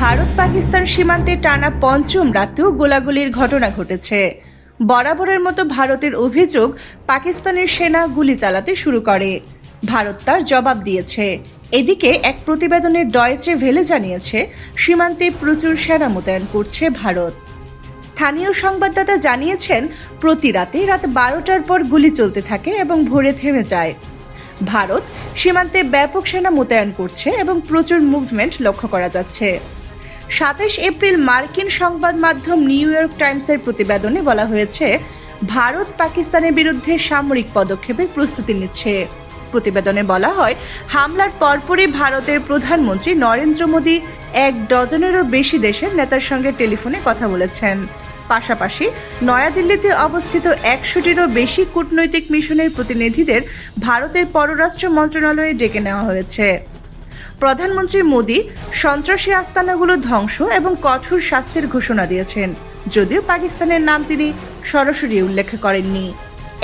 ভারত পাকিস্তান সীমান্তে টানা পঞ্চম রাতেও গোলাগুলির ঘটনা ঘটেছে। বরাবরের মতো ভারতের অভিযোগ পাকিস্তানের সেনা গুলি চালাতে শুরু করে। ভারত তার জবাব দিয়েছে। এদিকে এক প্রতিবেদনে ডয়েচে ভেলে জানিয়েছে, সীমান্তে প্রচুর সেনা মোতায়েন করছে ভারত। স্থানীয় সংবাদদাতা জানিয়েছেন, প্রতি রাতে রাত বারোটার পর গুলি চলতে থাকে এবং ভোরে থেমে যায়। ভারত সীমান্তে ব্যাপক সেনা মোতায়েন করছে এবং প্রচুর মুভমেন্ট লক্ষ্য করা যাচ্ছে। সাতাশ এপ্রিল মার্কিন সংবাদ মাধ্যম নিউ ইয়র্ক টাইমসের প্রতিবেদনে বলা হয়েছে, ভারত পাকিস্তানের বিরুদ্ধে সামরিক পদক্ষেপের প্রস্তুতি নিচ্ছে। প্রতিবেদনে বলা হয়, হামলার পরপরই ভারতের প্রধানমন্ত্রী নরেন্দ্র মোদী এক ডজনেরও বেশি দেশের নেতার সঙ্গে টেলিফোনে কথা বলেছেন। পাশাপাশি, নয়াদিল্লিতে অবস্থিত একশোটিরও বেশি কূটনৈতিক মিশনের প্রতিনিধিদের ভারতের পররাষ্ট্র মন্ত্রণালয়ে ডেকে নেওয়া হয়েছে। প্রধানমন্ত্রী মোদী সন্ত্রাসী আস্তানাগুলো ধ্বংস এবং কঠোর শাস্তির ঘোষণা দিয়েছেন। যদিও পাকিস্তানের নাম তিনি সরাসরি উল্লেখ করেননি।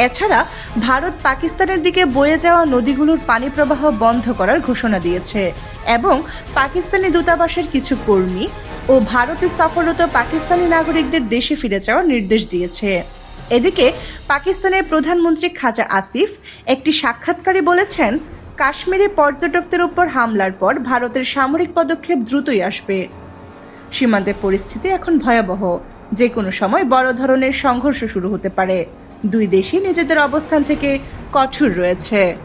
এছাড়া ভারত পাকিস্তানের দিকে বয়ে যাওয়া নদীগুলোর পানি প্রবাহ বন্ধ করার ঘোষণা দিয়েছে এবং পাকিস্তানি দূতাবাসের কিছু কর্মী ও ভারতে সফররত পাকিস্তানি নাগরিকদের দেশে ফিরে যাওয়ার নির্দেশ দিয়েছে। এদিকে পাকিস্তানের প্রধানমন্ত্রী খাজা আসিফ একটি সাক্ষাৎকারে বলেছেন কাশ্মীরে পর্যটকদের উপর হামলার পর ভারতের সামরিক পদক্ষেপ দ্রুতই আসবে। সীমান্তের পরিস্থিতি এখন ভয়াবহ। যে কোনো সময় বড় ধরনের সংঘর্ষ শুরু হতে পারে। দুই দেশই নিজেদের অবস্থান থেকে কঠোর রয়েছে।